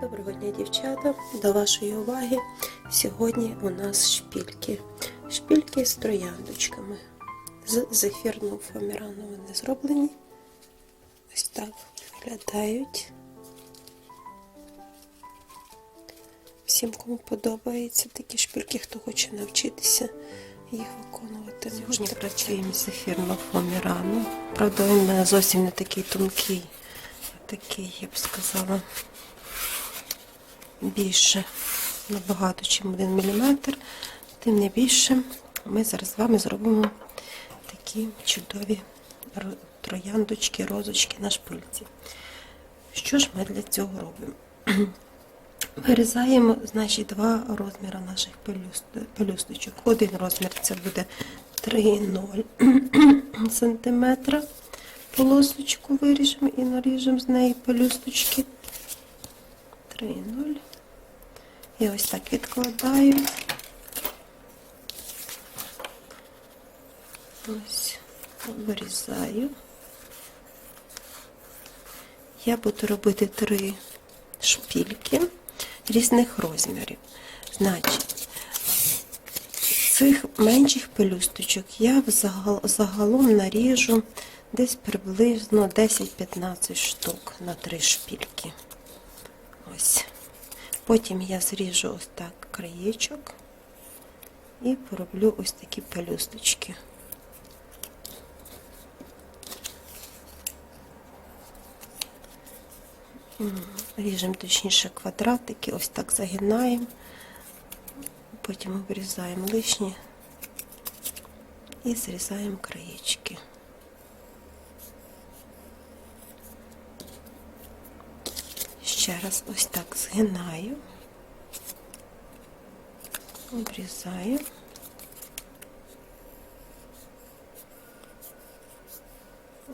Доброго дня, дівчата! До вашої уваги сьогодні у нас шпільки. Шпільки з трояндочками. З зефірного фоамірану вони зроблені. Ось так виглядають. Всім, кому подобаються такі шпильки, хто хоче навчитися їх виконувати. Сьогодні працюємо з зефірного фоамірану. Правда, він зовсім не такий тонкий, а такий, я б сказала більше, набагато, ніж 1 мм, тим не більше ми зараз з вами зробимо такі чудові трояндочки, розочки на шпильці. Що ж ми для цього робимо? Вирізаємо, значить, два розміри наших пелюсточок. Один розмір це буде 3,0 см. Полосочку виріжемо і наріжемо з неї пелюсточки. 3,0. І ось так відкладаю. Ось, вирізаю. Я буду робити три шпільки різних розмірів. Значить, цих менших пелюсточок я загалом наріжу десь приблизно 10-15 штук на три шпільки. Ось. Потім я зріжу ось так краєчок і пороблю ось такі пелюсточки. Ріжемо точніше квадратики, ось так загинаємо, потім обрізаємо лишні і зрізаємо краєчки. Ще раз ось так згинаю, обрізаю.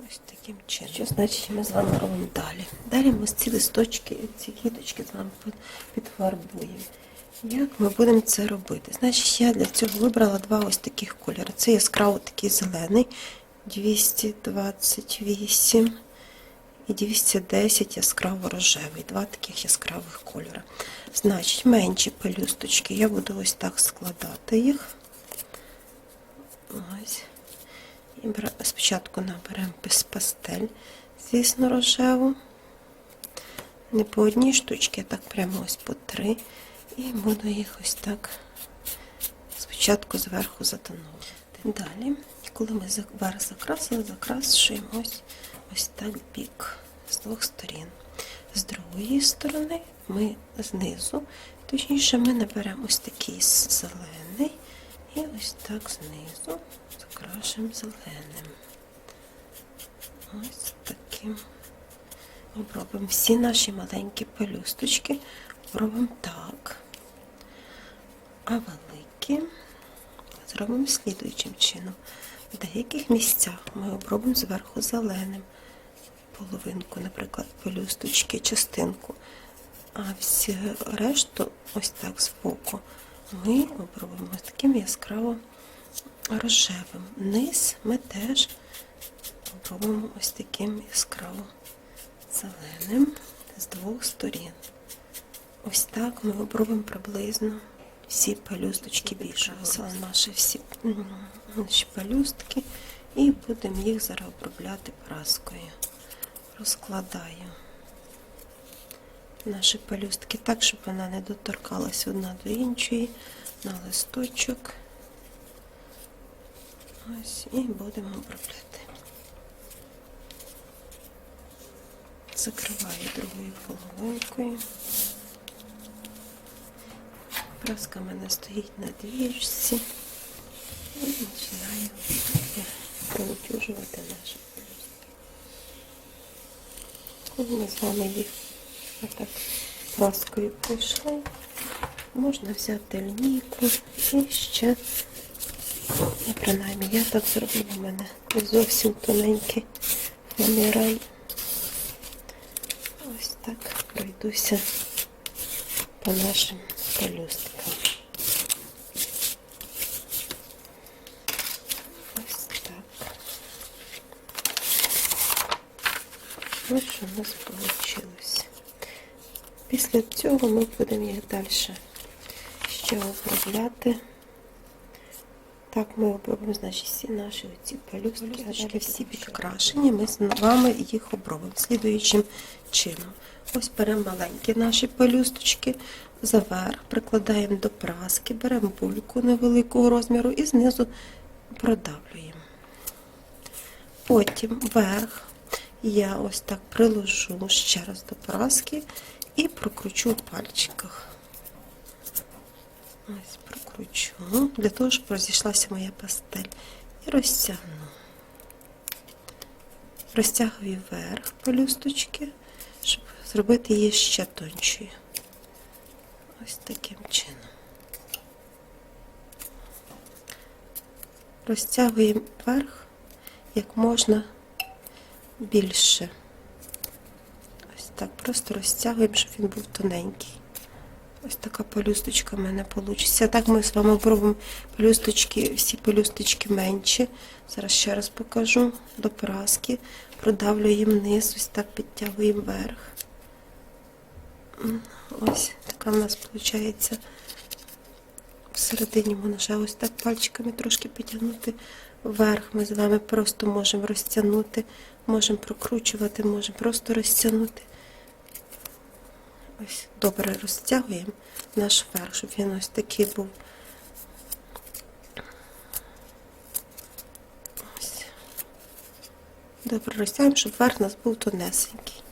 Ось таким чином. Що значить ми з вами робимо далі? Далі ми ці листочки, ці квіточки з вами підфарбуємо. Як ми будемо це робити? Значить, я для цього вибрала два ось таких кольори. Це яскраво такий зелений 228 і 210 яскраво рожевий. Два таких яскравих кольори. Значить, менші пелюсточки. Я буду ось так складати їх. Ось. І спочатку наберемо без пастель, звісно, рожеву. Не по одній штучці, а так прямо ось по три. І буду їх ось так спочатку зверху затонувати. Далі, коли ми верх закрасили, закрашуємо ось, ось так бік з двох сторін. З другої сторони ми знизу, точніше, ми наберемо ось такий зелений і ось так знизу закрашуємо зеленим. Ось таким. Обробимо всі наші маленькі пелюсточки, робимо так. А великі зробимо слідуючим чином. В деяких місцях ми обробимо зверху зеленим половинку, наприклад, пелюсточки, частинку. А всі решту, ось так збоку, ми обробимо таким яскраво рожевим. Низ ми теж обробимо ось таким яскраво зеленим з двох сторін. Ось так ми обробимо приблизно всі пелюсточки більше. Наші всі наші пелюстки і будемо їх зараз обробляти праскою. Розкладаю наші пелюстки так, щоб вона не доторкалась одна до іншої на листочок. Ось і будемо обробляти. Закриваю другою половинкою. Праска в мене стоїть на двіжці. І починаю пелюстки. Коли ми з вами їх отак праскою пройшли, можна взяти лінійку і ще Ну, принаймні, я так зроблю у мене не зовсім тоненький фоаміран. Ось так пройдуся по нашим пелюсткам. Ось так. Ось що у нас вийшло. після цього ми будемо їх далі ще обробляти. Так, ми обробимо, значить, всі наші оці пелюстки, а далі всі підкрашені, ми з вами їх обробимо слідуючим чином. Ось беремо маленькі наші пелюсточки, заверх, прикладаємо до праски, беремо бульку невеликого розміру і знизу продавлюємо. Потім верх я ось так приложу ще раз до праски і прокручу в пальчиках. Ось прокручу, для того, щоб розійшлася моя пастель. І розтягну. Розтягую вверх пелюсточки, щоб зробити її ще тоншою. Ось таким чином. Розтягуємо вверх як можна більше. Ось так, просто розтягуємо, щоб він був тоненький. Ось така пелюсточка в мене вийде. Так ми з вами пробуємо пелюсточки, всі пелюсточки менші. Зараз ще раз покажу до праски. Продавлюємо вниз, ось так підтягуємо вверх. Ось така в нас виходить. Всередині можна ще ось так пальчиками трошки підтягнути вверх. Ми з вами просто можемо розтягнути, можемо прокручувати, можемо просто розтягнути. Ось добре розтягуємо наш верх, щоб він ось такий був. Ось. Добре розтягуємо, щоб верх у нас був тонесенький.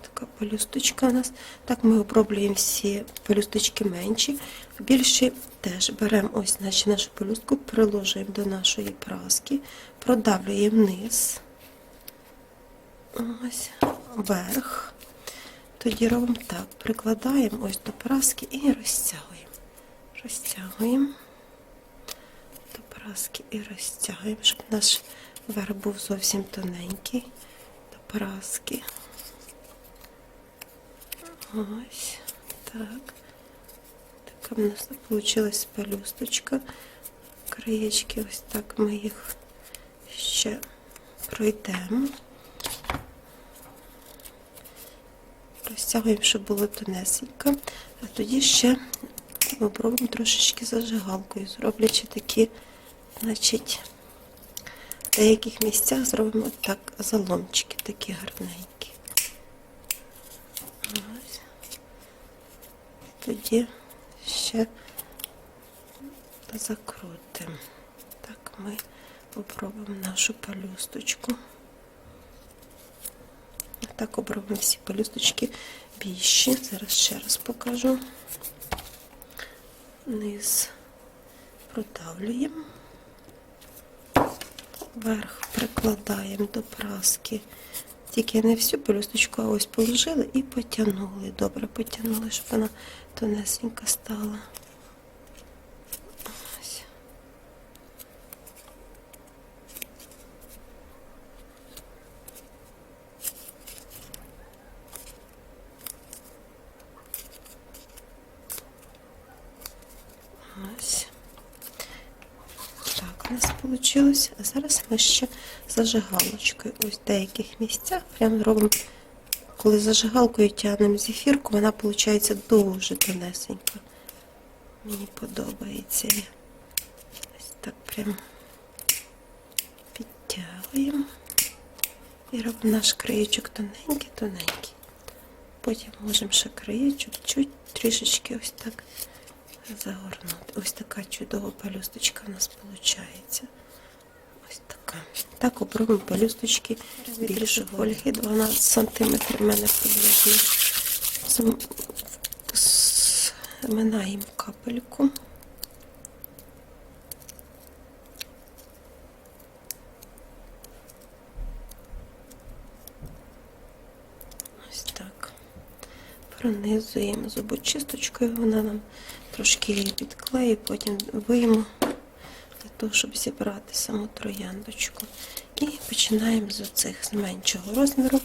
Така пелюсточка у нас. Так ми оброблюємо всі пелюсточки менші. Більші теж беремо ось значить, нашу пелюстку, приложуємо до нашої праски, продавлюємо вниз. Ось вверх. Тоді робимо так, прикладаємо ось до праски і розтягуємо. Розтягуємо до праски і розтягуємо, щоб наш верх був зовсім тоненький до праски. Ось так. Така в нас вийшла пелюсточка. Краєчки, ось так ми їх ще пройдемо. Розтягуємо, щоб було тонесенько. А тоді ще попробуємо трошечки зажигалкою, зроблячи такі, значить, в деяких місцях зробимо так заломчики такі гарненькі. Ось. Тоді ще закрутимо. Так, ми попробуємо нашу пелюсточку. Так обробимо всі пелюсточки більші. Зараз ще раз покажу. Низ продавлюємо. Верх прикладаємо до праски. Тільки не всю пелюсточку, а ось положили і потягнули. Добре потягнули, щоб вона тонесенька стала. Ось. Так, у нас вийшло. А зараз ми ще зажигалочкою. Ось в деяких місцях прямо робимо, коли зажигалкою тягнемо зефірку, вона виходить дуже тонесенька. Мені подобається. Ось так прямо підтягуємо. І робимо наш краєчок тоненький-тоненький. Потім можемо ще краєчок чуть трішечки ось так загорнути. Ось така чудова пелюсточка у нас виходить. Ось така. Так обробимо пелюсточки більше фольги 12 см в мене приблизно. Зм- Зминаємо капельку. Ось так. Пронизуємо зубочисточкою, вона нам трошки її підклеїть, потім вийму того, щоб зібрати саму трояндочку. І починаємо з оцих з меншого розміру,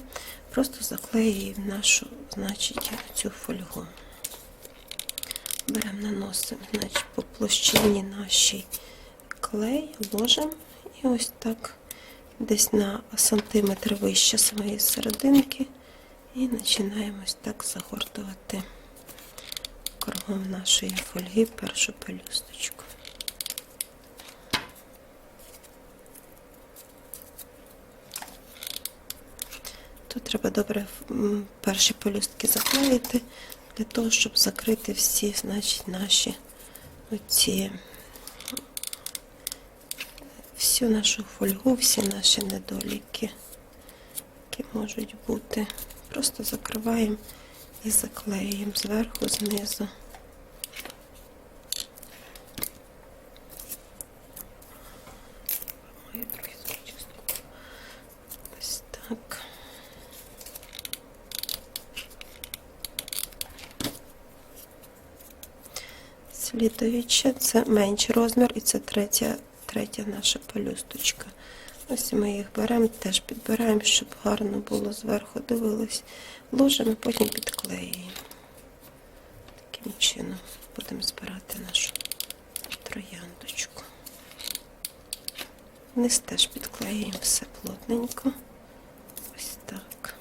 просто заклеюємо нашу, значить, цю фольгу. Беремо, наносимо, значить, по площині нашій клей, ложимо і ось так десь на сантиметр вище самої серединки. І починаємо ось так загортувати кругом нашої фольги першу пелюсточку. Тут треба добре перші пелюстки заклеїти для того, щоб закрити всі, значить, наші оці всю нашу фольгу, всі наші недоліки, які можуть бути. Просто закриваємо і заклеюємо зверху, знизу. Ой, трохи зачистила. Ось так. Слідуюче, це менший розмір і це третя, третя наша пелюсточка. Ось ми їх беремо, теж підбираємо, щоб гарно було зверху дивились. Ложимо, потім підклеюємо. Таким чином будемо збирати нашу трояндочку. Вниз теж підклеюємо все плотненько. Ось так.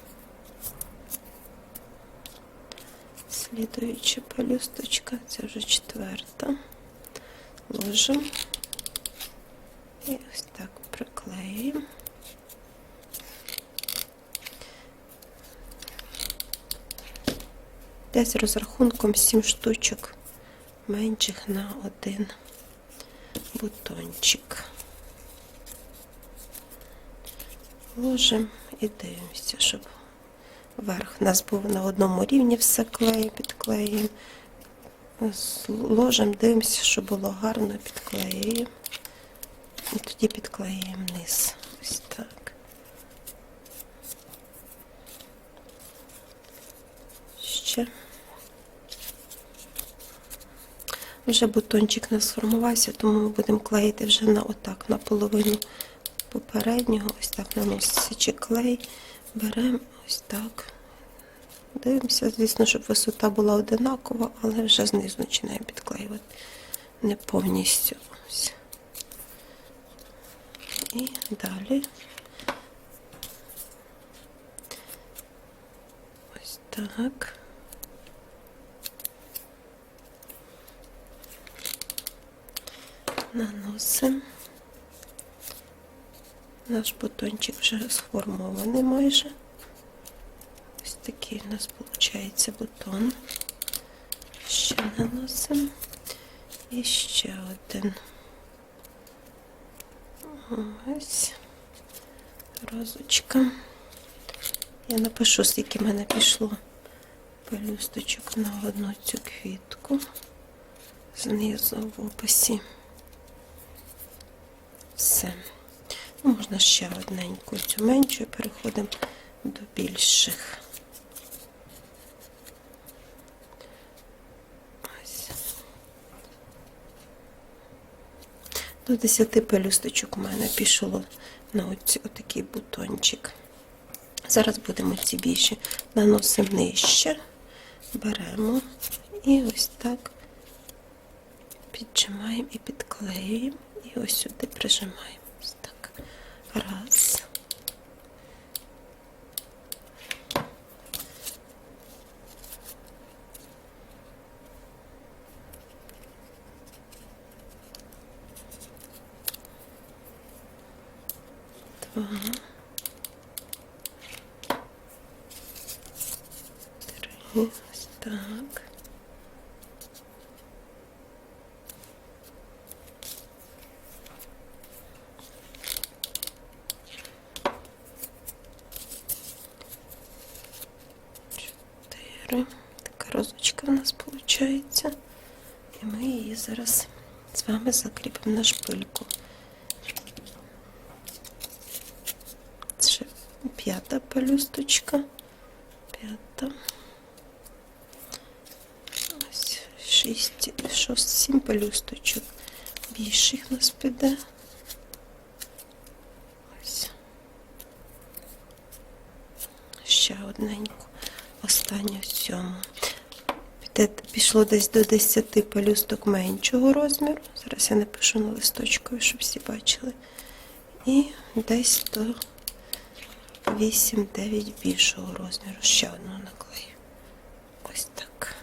Слідуюча пелюсточка, це вже четверта. Ложимо. І ось так приклеюємо. Десь розрахунком 7 штучок менших на один бутончик. Ложимо і дивимося, щоб верх у нас був на одному рівні, все клею, підклеюємо. Ложимо, дивимося, щоб було гарно, підклеюємо. І тоді підклеюємо низ. Ось так. Ще. Вже бутончик нас сформувався, тому ми будемо клеїти вже на отак, на половину попереднього, ось так наносячи клей. Беремо ось так. Дивимося, звісно, щоб висота була одинакова, але вже знизу починаємо підклеювати. Не повністю. Ось. І далі. Ось так. Наносимо. Наш бутончик вже сформований майже. Такий у нас виходить бутон. Ще наносимо. І ще один. Ось розочка. Я напишу, скільки в мене пішло пелюсточок на одну цю квітку. Знизу в описі. Все. Ну, Можна ще одненьку цю меншу і переходимо до більших. До 10 пелюсточок у мене пішло на оці, отакий бутончик. Зараз будемо ці більші наносимо нижче, беремо і ось так піджимаємо і підклеюємо, і ось сюди прижимаємо. Ось так. Раз. Два. Три. Ось так. Чотири. Така розочка в нас виходить. І ми її зараз з вами закріпимо на шпильку. Пелюсточка. П'ята. Ось шість, шость, сім пелюсточок. Більших у нас піде. Ось. Ще одненьку. Останню сьому. Пішло десь до 10 пелюсток меншого розміру. Зараз я напишу на листочкові, щоб всі бачили. І десь до 8-9 більшого розміру. Ще одну наклею. Ось так.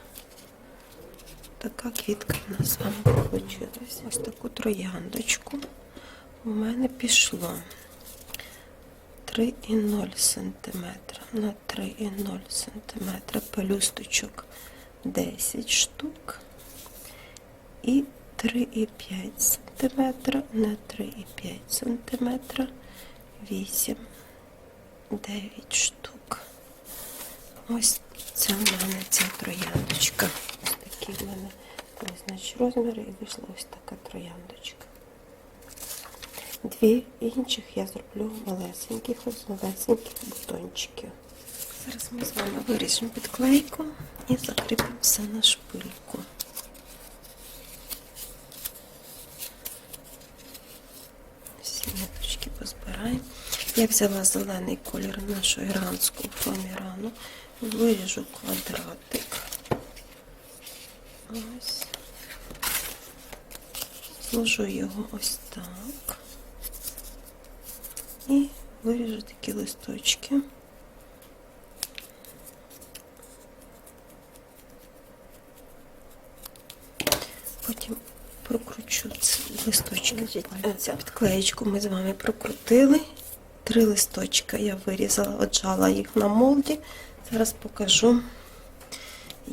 Така квітка в нас з вами вийшла. Ось таку трояндочку у мене пішло 3,0 см на 3,0 см пелюсточок 10 штук і 3,5 см на 3,5 см 8 9 штук. Ось це в мене ця трояндочка. Ось такі в мене ось, значить, розміри і вийшла ось така трояндочка. Дві інших я зроблю малесеньких, ось малесеньких бутончиків. Зараз ми з вами виріжемо підклейку і закріпимо все на шпильку. Всі ниточки позбираємо. Я взяла зелений колір нашу іранську фоамірану, виріжу квадратик. Ось. Зложу його ось так. І виріжу такі листочки. Потім прокручу ці листочки. Цю підклеєчку ми з вами прокрутили. Три листочка я вирізала, отжала їх на молді. Зараз покажу,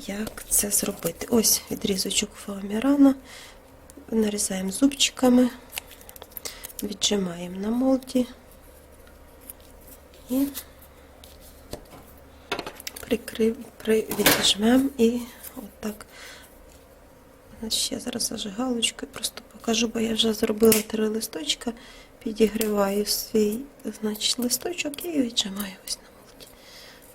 як це зробити. Ось відрізочок фоамірана. Нарізаємо зубчиками, віджимаємо на молді і прикрив, і отак. Я зараз зажигалочкою просто покажу, бо я вже зробила три листочка, підігріваю свій значить, листочок і віджимаю ось на молоді.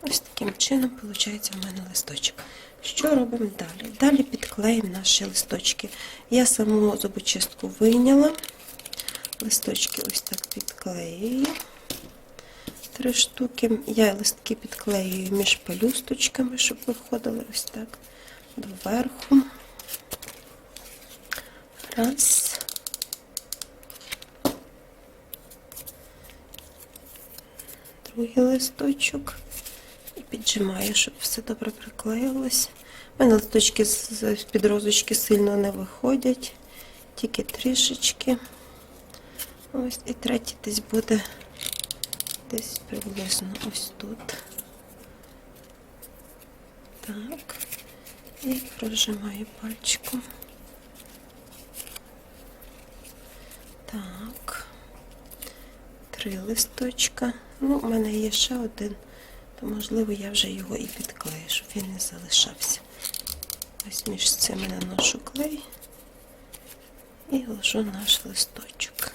Ось таким чином виходить у мене листочок. Що робимо далі? Далі підклеїмо наші листочки. Я саму зубочистку вийняла. Листочки ось так підклеюю. Три штуки. Я листки підклеюю між пелюсточками, щоб виходили ось так доверху. Раз. Другий листочок. І піджимаю, щоб все добре приклеїлось. У мене листочки з підрозочки сильно не виходять, тільки трішечки. Ось і третій десь буде десь приблизно ось тут. Так. І прожимаю пальчиком. Так. Три листочка. Ну, у мене є ще один, то можливо я вже його і підклею, щоб він не залишався. Ось між цими наношу клей і ложу наш листочок.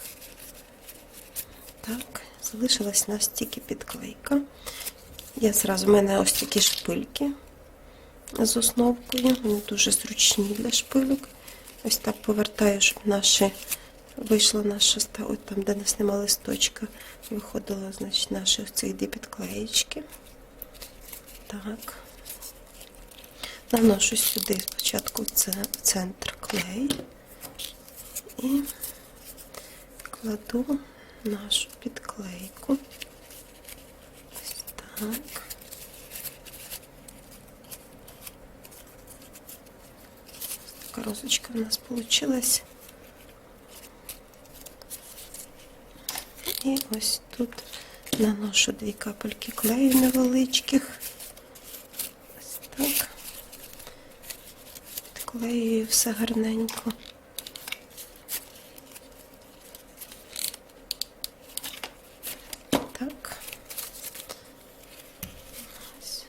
Так, залишилась нас тільки підклейка. Я зразу, в мене ось такі шпильки з основкою. Вони дуже зручні для шпильок. Ось так повертаю, щоб наші вийшла наша ста- от там, де нас нема листочка, виходила, значить, наші ці дві підклеєчки. Так. Наношу сюди спочатку це центр клей і кладу нашу підклейку. Ось так. Ось така розочка в нас вийшла. І ось тут наношу дві капельки клею невеличких. Ось так. Підклеюю все гарненько. Так. Ось.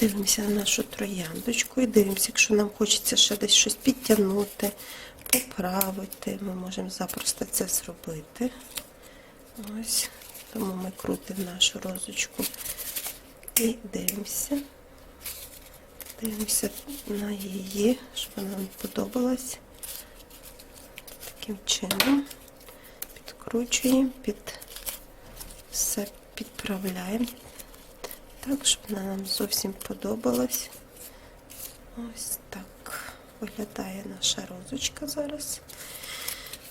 Дивимося на нашу трояндочку і дивимося, якщо нам хочеться ще десь щось підтягнути, поправити, ми можемо запросто це зробити. Ось, тому ми крутимо нашу розочку і дивимося. Дивимося на її, щоб вона нам подобалась. Таким чином підкручуємо, під все підправляємо. Так, щоб вона нам зовсім подобалась. Ось так виглядає наша розочка зараз.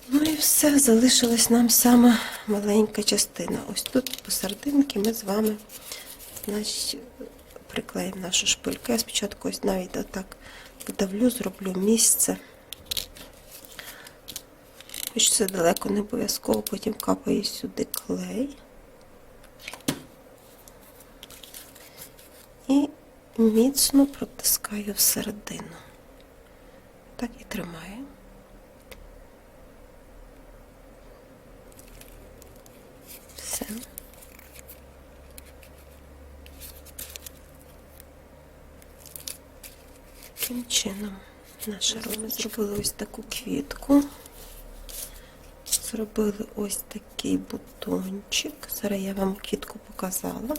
Ну і все, залишилась нам сама маленька частина. Ось тут посерединки ми з вами значить, приклеїмо нашу шпильку. Я спочатку ось навіть отак подавлю, зроблю місце. Хоч це далеко не обов'язково, потім капаю сюди клей. І міцно протискаю всередину. Так і тримаю. Все. Таким чином наша ми зробили ось таку квітку. Зробили ось такий бутончик. Зараз я вам квітку показала.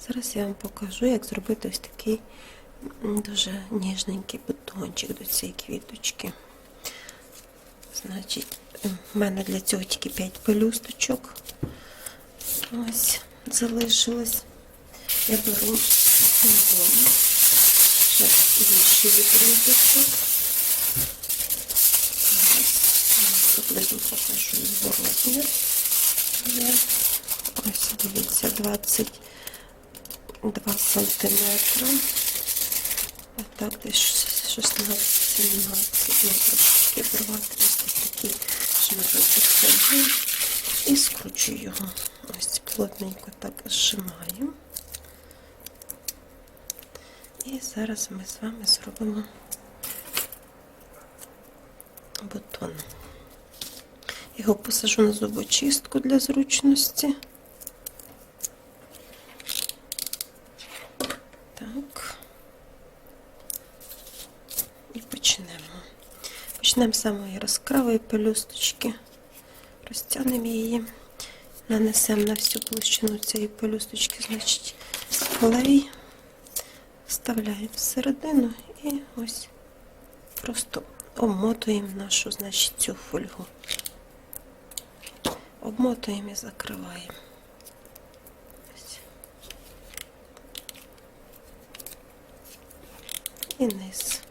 Зараз я вам покажу, як зробити ось такий дуже ніжненький бутончик до цієї квіточки. Значить, в мене для цього тільки 5 пелюсточок. Ось залишилось. Я беру символ. Ще більший відрізочок. Приблизно покажу його розмір. Ось дивіться, 22 сантиметри. Отак десь 16-17 трошки обривати ось такий шматочок фольги і скручу його. Ось плотненько так зжимаю. І зараз ми з вами зробимо бутон. Його посажу на зубочистку для зручності. Так. І почнемо. Почнемо з самої яскравої пелюсточки. Розтягнемо її, нанесемо на всю площину цієї пелюсточки, значить, клей, вставляємо всередину і ось просто обмотуємо нашу, значить, цю фольгу. Обмотуємо і закриваємо. Ось. І низ.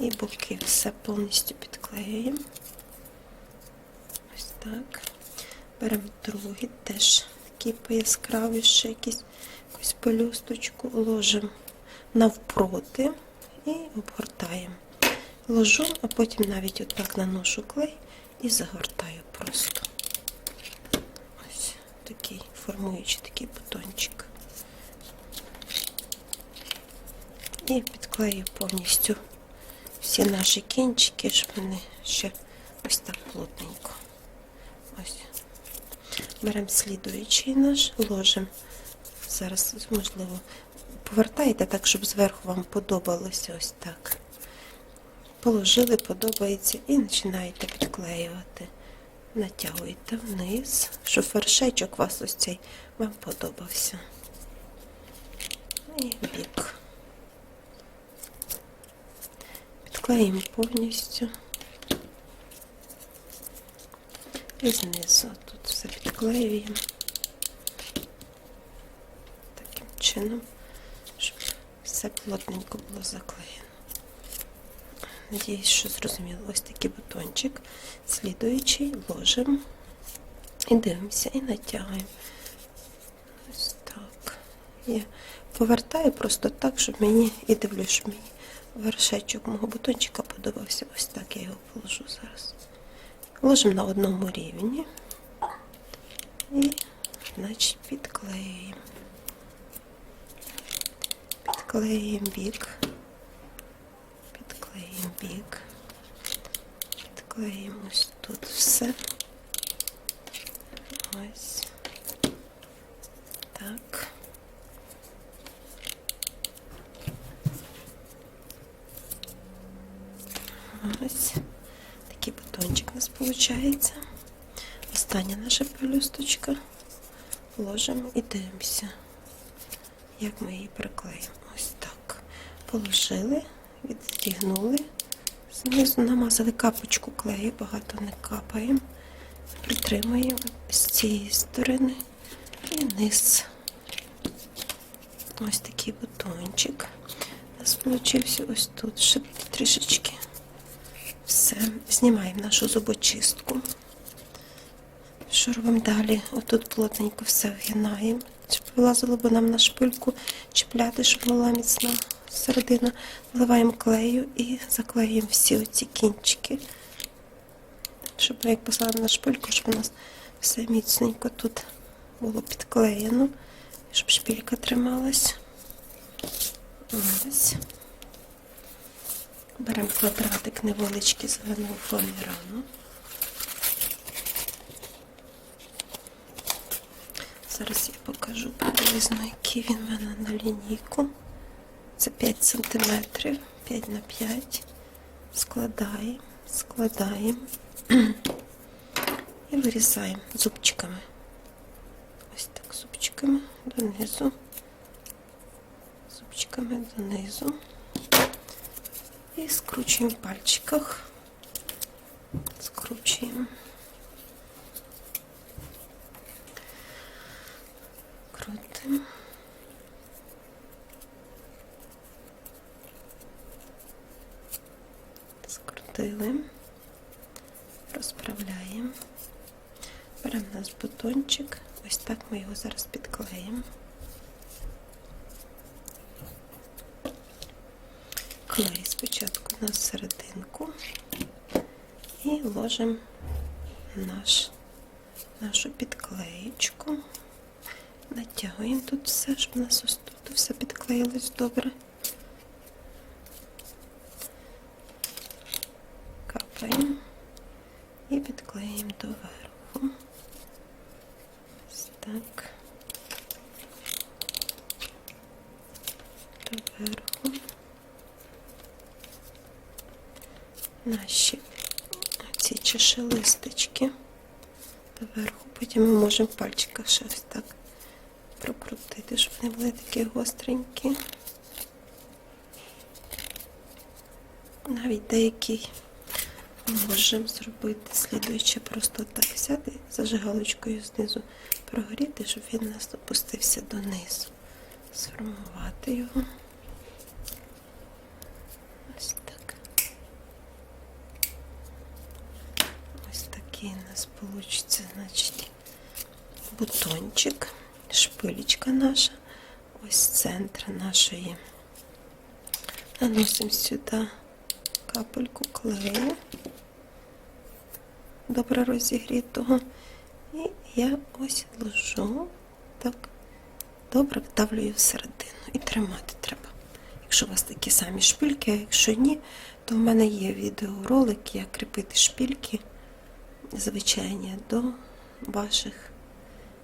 І боки все повністю підклеюємо. Ось так. Беремо другий, теж такий пояскравіший, якийсь, якусь пелюсточку, ложимо навпроти і обгортаємо. Ложу, а потім навіть отак наношу клей і загортаю просто. Ось такий, формуючи такий бутончик. І підклею повністю всі наші кінчики, щоб вони ще ось так плотненько. Ось. Беремо слідуючий наш, ложимо. Зараз, можливо, повертаєте так, щоб зверху вам подобалося ось так. Положили, подобається, і починаєте підклеювати. Натягуєте вниз, щоб вершечок у вас ось цей вам подобався. І бік. Підклеїмо повністю. І знизу тут все підклеюємо. Таким чином, щоб все плотненько було заклеєно. Надіюсь, що зрозуміло. Ось такий бутончик. Слідуючий ложимо і дивимося, і натягуємо. Ось так. Я повертаю просто так, щоб мені і дивлюсь, щоб мені вершечок мого бутончика подобався. Ось так я його положу зараз. Ложимо на одному рівні і, значить, підклеюємо. Підклеюємо бік. Підклеїмо бік. Підклеїмо ось тут все. Ось. Так. Ось. Такий бутончик у нас виходить. Остання наша пелюсточка. Ложимо і дивимося, як ми її приклеїмо. Ось так. Положили, відстігнули. Знизу намазали капочку клею, багато не капаємо. Притримуємо з цієї сторони і низ. Ось такий бутончик. у нас получився ось тут. Ще трішечки. Знімаємо нашу зубочистку. Що робимо далі? Отут плотненько все вгинаємо, щоб вилазило бо нам на шпильку чіпляти, щоб була міцна середина. Вливаємо клею і заклеїмо всі оці кінчики. Щоб як послали на шпильку, щоб у нас все міцненько тут було підклеєно, щоб шпилька трималась. Ось. Беремо квадратик невеличкий зеленого фоамірану. Зараз я покажу приблизно, який він в мене на лінійку. Це 5 сантиметрів, 5 на 5. Складаємо, складаємо і вирізаємо зубчиками. Ось так зубчиками донизу, зубчиками донизу. І скручуємо в пальчиках. Скручуємо. Крутим. Скрутили. Розправляємо. Беремо нас бутончик. Ось так ми його зараз підклеїмо. Клей спочатку на серединку і наш, нашу підклеєчку. Натягуємо тут все, щоб у нас тут все підклеїлось добре. Капаємо і підклеїмо доверху. Ось так. Доверху. Наші ці чашелисточки доверху. Потім ми можемо в пальчиках ще ось так прокрутити, щоб вони були такі гостренькі. Навіть деякий можемо зробити слідуюче, просто так взяти зажигалочкою знизу прогоріти, щоб він у нас опустився донизу. Сформувати його. Ось так. Ось такий у нас вийде, значить, бутончик, шпилечка наша. Ось центр нашої. Наносимо сюди капельку клею, добре розігрітого. І я ось ложу, так, добре вдавлюю всередину. І тримати треба. Якщо у вас такі самі шпильки, а якщо ні, то в мене є відеоролик, як кріпити шпильки звичайні до ваших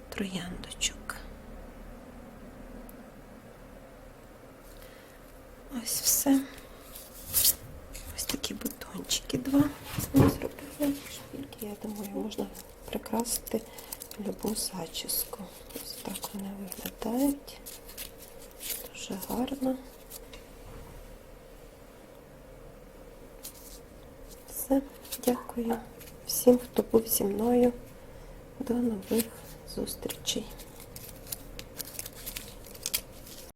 трояндочок. Ось все. Ось такі бутончики два. Ми зробили шпильки. Я думаю, можна прикрасити любу зачіску. Ось так вони виглядають. Дуже гарно. Все, дякую всім, хто був зі мною. До нових зустрічей.